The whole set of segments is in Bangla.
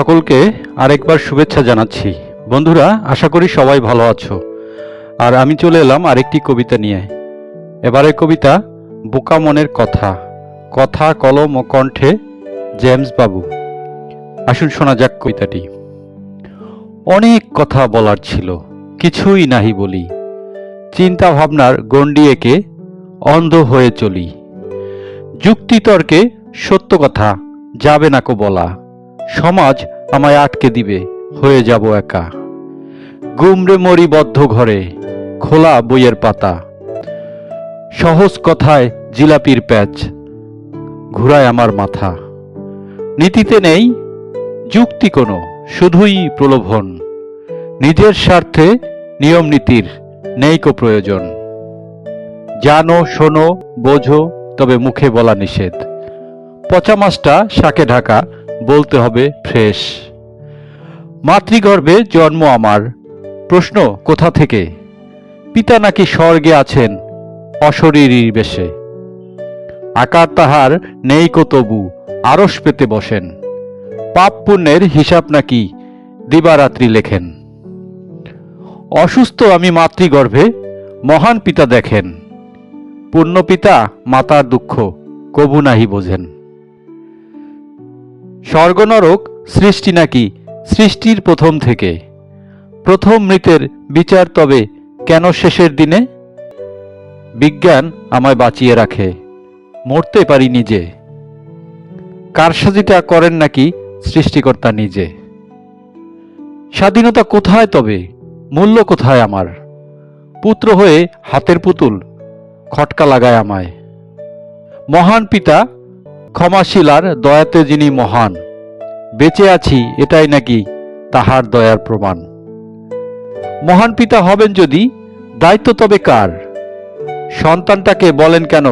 সকলকে আরেকবার শুভেচ্ছা জানাচ্ছি। বন্ধুরা, আশা করি সবাই ভালো আছো। আর আমি চলে এলাম আরেকটি কবিতা নিয়ে। এবারের কবিতা, বোকা মনের কথা। কথা, কলম ও কণ্ঠে জেমস বাবু। আসুন শোনা যাক কবিতাটি। অনেক কথা বলার ছিল, কিছুই নাহি বলি। চিন্তা ভাবনার গণ্ডি এঁকে অন্ধ হয়ে চলি। যুক্তিতর্কে সত্য কথা যাবে না কো বলা। সমাজ আমায় আটকে দিবে, হয়ে যাব একা। গুমরে মরি বদ্ধ ঘরে, খোলা বইয়ের পাতা। সহজ কথায় জিলাপির প্যাচ, ঘুরায় আমার মাথা। নীতিতে নেই, যুক্তি কোনো, শুধুই প্রলোভন। নিজের স্বার্থে নিয়ম নীতির নেই কো প্রয়োজন। জানো, শোনো, বোঝো, তবে মুখে বলা নিষেধ। পচা মাছটা শাকে ঢাকা বলতে হবে ফ্রেশ। মাতৃগর্ভে জন্ম আমার। প্রশ্ন, কোথা থেকে? পিতা নাকি স্বর্গে আছেন অশরীরী বেশে। আকার তাহার নেই তবু, আরস পেতে বসেন। পাপ পুণ্যের হিসাব নাকি দিবারাত্রি লেখেন। অসুস্থ আমি মাতৃগর্ভে, মহান পিতা দেখেন। পুণ্য পিতা মাতার দুঃখ, কবু নাহি বোঝেন। স্বর্গনরক সৃষ্টি নাকি সৃষ্টির প্রথম থেকে? প্রথম মৃতের বিচার তবে কেন শেষের দিনে? বিজ্ঞান আমায় বাঁচিয়ে রাখে, মরতে পারি নিজে। কারসাজিটা করেন নাকি সৃষ্টিকর্তা নিজে? স্বাধীনতা কোথায় তবে? মূল্য কোথায় আমার? পুত্র হয়ে হাতের পুতুল খটকা লাগায় আমায়। মহান পিতা ক্ষমাশীলার দয়াতে যিনি মহান, বেঁচে আছি এটাই নাকি তাহার দয়ার প্রমাণ। মহান পিতা হবেন যদি, দায়িত্ব তবে কার? সন্তানটাকে বলেন কেন,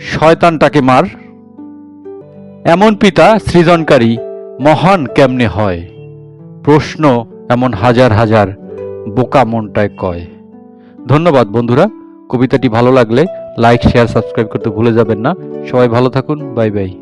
শয়তানটাকে মার? এমন পিতা সৃজনকারী মহান কেমনে হয়? প্রশ্ন এমন হাজার হাজার বোকা মনটায় কয়। ধন্যবাদ বন্ধুরা, কবিতাটি ভালো লাগলে লাইক শেয়ার সাবস্ক্রাইব করতে ভুলে যাবেন না। সবাই ভালো থাকুন। Bye bye